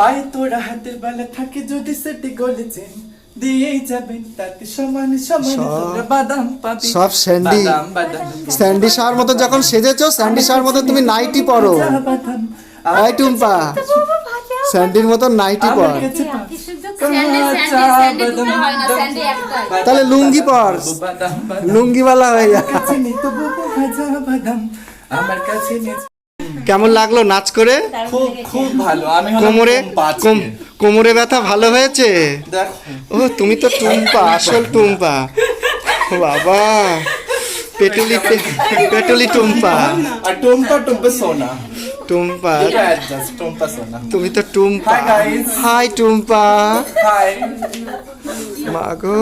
পায়ে তোরা হাতের বেলা থাকে যদি সেটি গলে চেন দিয়েই বাদাম সব স্যান্ডি স্যান্ডি মতো যখন স্যান্ডি মতো তুমি নাইটি আচ্ছা, আচ্ছা, স্যান্ডির মতো নাইটি পর। আচ্ছা, তাহলে লুঙ্গি পর। লুঙ্গিওয়ালা হয়ে যায় আমার কাছে কেমন লাগল নাচ করে? খুব খুব ভালো। আমি কোমরে কোমরে ব্যথা ভালো হয়েছে? ও তুমি তো টুম্পা আসল টুম্পা। বাবা পেটুলি পেটুলি টুম্পা। আর টুম্পা টুম্পা সোনা। টুম্পা। টুম্পা সোনা। তুমি তো টুম্পা। হাই টুম্পা। হাই মাগো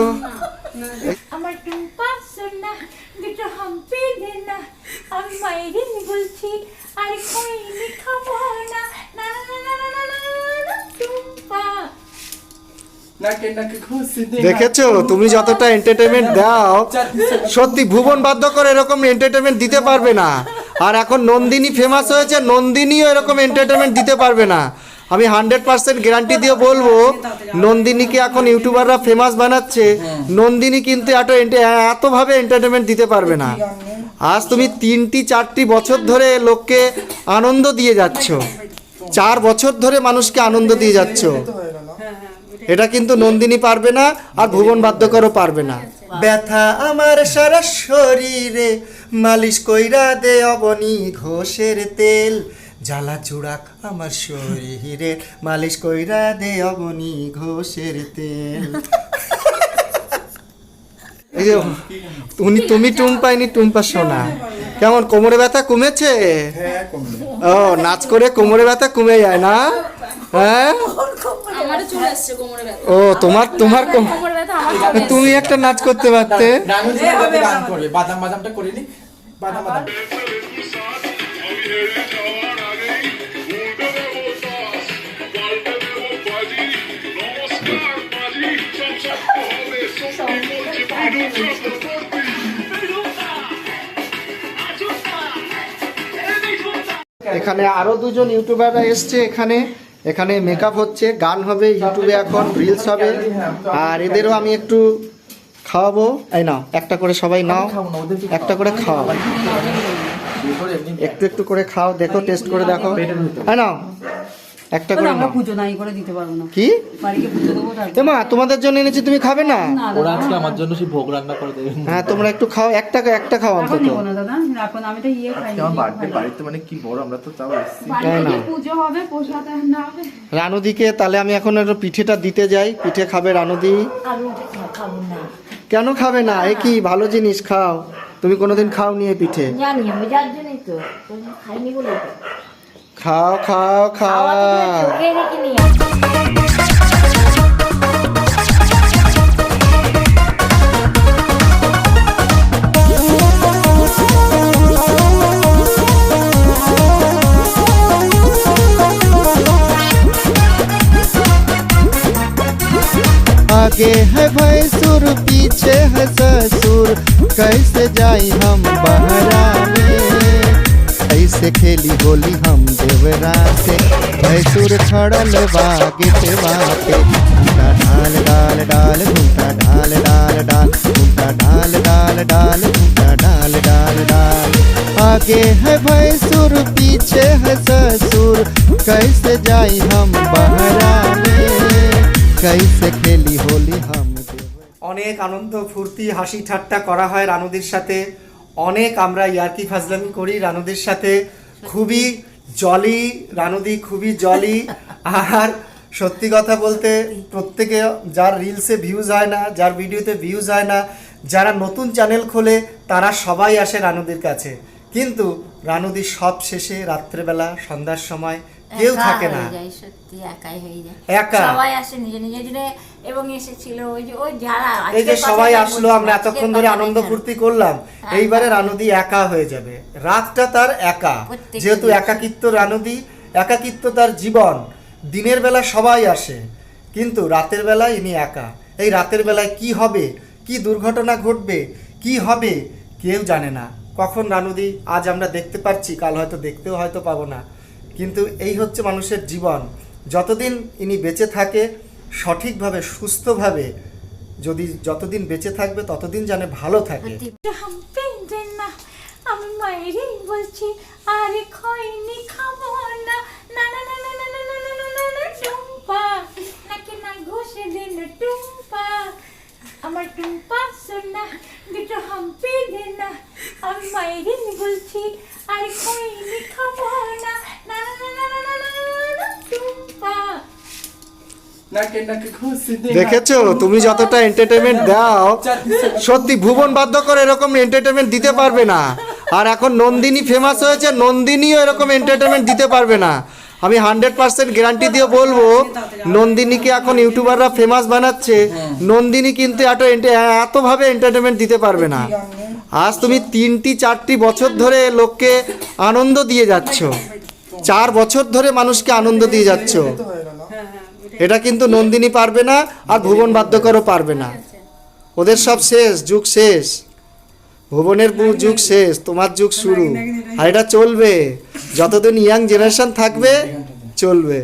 দেখেছ? তুমি যতটা এন্টারটেনমেন্ট দাও সত্যি ভুবন বাধ্য করে এরকম এন্টারটেনমেন্ট দিতে পারবে না। আর এখন নন্দিনী ফেমাস হয়েছে নন্দিনীও এরকম এন্টারটেনমেন্ট দিতে পারবে না। আমি হান্ড্রেড পার্সেন্ট গ্যারান্টি দিয়ে বলব নন্দিনীকে এখন ইউটিউবাররা ফেমাস বানাচ্ছে। নন্দিনী কিন্তু এত এতভাবে এন্টারটেনমেন্ট দিতে পারবে না। আজ তুমি তিনটি চারটি বছর ধরে লোককে আনন্দ দিয়ে যাচ্ছ। চার বছর ধরে মানুষকে আনন্দ দিয়ে যাচ্ছ। এটা কিন্তু নন্দিনী পারবে না আর ভুবন বাদ্যকরও পারবে না। ব্যথা আমার সারা শরীরে মালিশ কইরা দে অবনি ঘোষের তেল। জ্বালা চুড়াক আমার শরীরে মালিশ কইরা দে অবনি ঘোষের তেল। এই যে উনি তুমি টুম্পাইনি টুম্পা সোনা। কেমন কোমরে ব্যথা কমেছে? হ্যাঁ ও নাচ করে কোমরে ব্যথা কমে যায় না? হ্যাঁ? আমারও চলে আসছে কোমরে ব্যথা। ও তোমার তোমার কোমরে ব্যথা আমার তুমি একটা নাচ করতে পারতে? গান করবে। বাদাম বাদামটা করে নি। বাদাম বাদাম। এখানে আরও দুজন ইউটিউবাররা এসছে এখানে। এখানে মেকআপ হচ্ছে, গান হবে ইউটিউবে এখন রিলস হবে। আর এদেরও আমি একটু খাওয়াবো। এই নাও, একটা করে সবাই নাও। একটা করে খাও। একটু একটু করে খাও, দেখো টেস্ট করে দেখো। হ্যাঁ নাও। একটা করে আমরা পুজো নাই করে দিতে পারব না। কি? বাড়িকে পুজো দেবো তার এমা তোমাদের জন্য এনেছি তুমি খাবে না? না ওরা আজকে আমার জন্য সেই ভোগ রান্না করে দেবে। হ্যাঁ তোমরা একটু খাও একটা একটা খাও এখন অন্তত। নেব না দাদা। এখন আমি তো ইয়ে খাই আমার বার্থডে বাড়িতে মানে কি বড় আমরা তো তাও এসেছি। তাই না? পুজো হবে প্রসাদ রান্না হবে। রানুদিকে তাহলে আমি এখন একটু পিঠেটা দিতে যাই। পিঠে খাবে রানুদি। আমি ওটা খাব না। কেন খাবে না? এ কি ভালো জিনিস খাও। তুমি কোনোদিন খাও নিয়ে পিঠে? জানি আমি যার জন্যই তো। খাইনি বলে खाओ खाओ खाओ। आगे है भैंसुर पीछे है ससुर। कैसे जाई हम बहरा में? ऐसे खेली होली हम देवरा से भैंसुर खड़ल बागे से बाटे घूमता ढाल डाल डाल घूमता ढाल डाल डाल घूमता ढाल डाल डाल घूमता ढाल डाल डाल आगे है भैंसुर पीछे है ससुर कैसे जाई हम बहरा में कैसे খেলি হোলি হাম অনেক আনন্দ ফুর্তি হাসি ঠাট্টা করা হয় রানুদির সাথে অনেক আমরা ইয়ার্কি ফাজলামি করি, রানুদির সাথে খুবই জলি, রানুদি খুবই জলি। আর সত্যি কথা বলতে প্রত্যেকে, যার রিলসে ভিউজ হয় না, যার ভিডিওতে ভিউজ হয় না, যারা নতুন চ্যানেল খোলে, তারা সবাই আসে রানুদির কাছে। কিন্তু রানুদি সব শেষে রাত্রেবেলা, সন্ধ্যার সময় কেউ থাকে না। সত্যি একাই হয়ে যায়। একা। সবাই আসে নিজে নিজে জন্য এবং এসেছিল ওই যে ওই যারা এই যে সবাই আসলো আমরা এতক্ষণ ধরে আনন্দ ফুর্তি করলাম। এইবারে রানুদি একা হয়ে যাবে। রাতটা তার একা। যেহেতু দিন। একাকিত্ব রানুদি একাকিত্ব তার জীবন। দিনের বেলা সবাই আসে কিন্তু রাতের বেলায় ইনি একা। এই রাতের বেলায় কি হবে? কি দুর্ঘটনা ঘটবে? কি হবে? কেউ জানে না। কখন রানুদি আজ আমরা দেখতে পাচ্ছি কাল হয়তো দেখতেও হয়তো পাবো না। কিন্তু এই হচ্ছে মানুষের জীবন। যতদিন ইনি বেঁচে থাকে, সঠিকভাবে, সুস্থভাবে, যদি যতদিন বেঁচে থাকবে, ততদিন জানে ভালো থাকে। আমি মায়েরই বলছি, আর খৈনি দেখেছ? তুমি যতটা এন্টারটেনমেন্ট দাও সত্যি ভুবন বাদ্যকর এরকম এন্টারটেনমেন্ট দিতে পারবে না। আর এখন নন্দিনী ফেমাস হয়েছে নন্দিনীও এরকম এন্টারটেনমেন্ট দিতে পারবে না। আমি হান্ড্রেড পার্সেন্ট গ্যারান্টি দিয়ে বলব নন্দিনীকে এখন ইউটিউবাররা ফেমাস বানাচ্ছে। নন্দিনী কিন্তু এত এতভাবে এন্টারটেনমেন্ট দিতে পারবে না। আজ তুমি তিনটি চারটি বছর ধরে লোককে আনন্দ দিয়ে যাচ্ছ। চার বছর ধরে মানুষকে আনন্দ দিয়ে যাচ্ছ। হয়ে এটা কিন্তু নন্দিনী পারবে না আর ভুবন বাদ্যকরও পারবে না। ওদের সব শেষ, যুগ শেষ। ভুবনের যুগ শেষ, তোমার যুগ শুরু। আর এটা চলবে। যতদিন ইয়াং জেনারেশন থাকবে, চলবে।